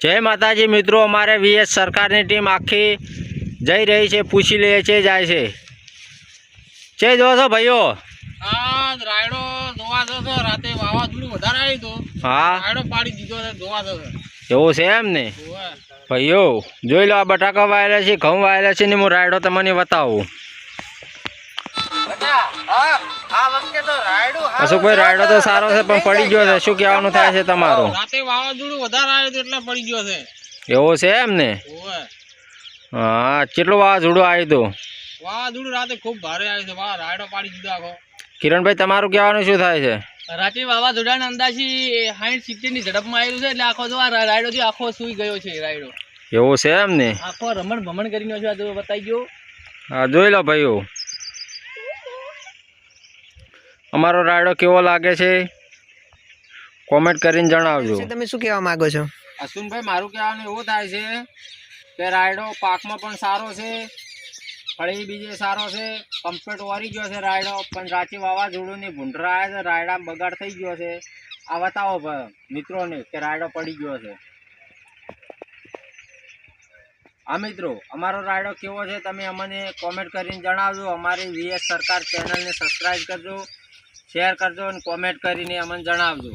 જય માતાજી મિત્રો અમારે વીએસ સરકારની ટીમ આખી જઈ રહી છે પૂછી લે છે જાય છે. છે જો છો ભાઈઓ એવું છે એમ ને? ભાઈઓ જોઈ લો આ બટાકા વાયેલા છે ઘઉં વાયેલા છે ને હું રાયડો તમને બતાવું. અશોકભાઈ રાયડો તો સારો છે પણ પડી ગયો છે. શું કહેવાનું થાય છે તમારું? રાતે વાવાઝોડું વધારે આવ્યું હતું એટલે પડી ગયો છે. એવો છે એમ ને. હા કેટલું વાવાઝોડું આવ્યું હતું? વાવાઝોડું રાતે ખૂબ ભારે આવ્યું છે. વાહ રાયડો પાડી દીધો આખો. કિરણભાઈ તમારું કહેવાનું શું થાય છે? રાતે વાવાઝોડાના અંદાજી સાઠ સિત્તેરની ઝડપમાં આવ્યું છે એટલે આખો જો આ રાયડો થી આખો સુઈ ગયો છે રાયડો એવો છે એમ ને? આખો રમણ ભમણ કરીને બતાવી ગયો. હા જોઈ લો ભાઈઓ. અમારો રાયડો કેવો લાગે છે? કોમેન્ટ કરીને જણાવજો. તમે શું કહેવા માંગો છો? અશ્વિનભાઈ મારું કહેવાનું એવું થાય છે કે રાયડો પાકમાં પણ સારો છે ફળી બીજે સારો છે કમ્પ્લીટ વરી ગયો છે રાયડો પણ રાચી વાવાઝોડું ની ભૂંડરા આવ્યા છે રાયડા બગાડ થઈ ગયો છે. આ બતાવો મિત્રોને કે રાયડો પડી ગયો છે. હા મિત્રો અમારો રાયડો કેવો છે તમે અમને કોમેન્ટ કરીને જણાવજો. અમારી વીએસ સરકાર ચેનલને સબસ્ક્રાઈબ કરજો. શેર કરજો અને કોમેન્ટ કરીને અમને જણાવજો.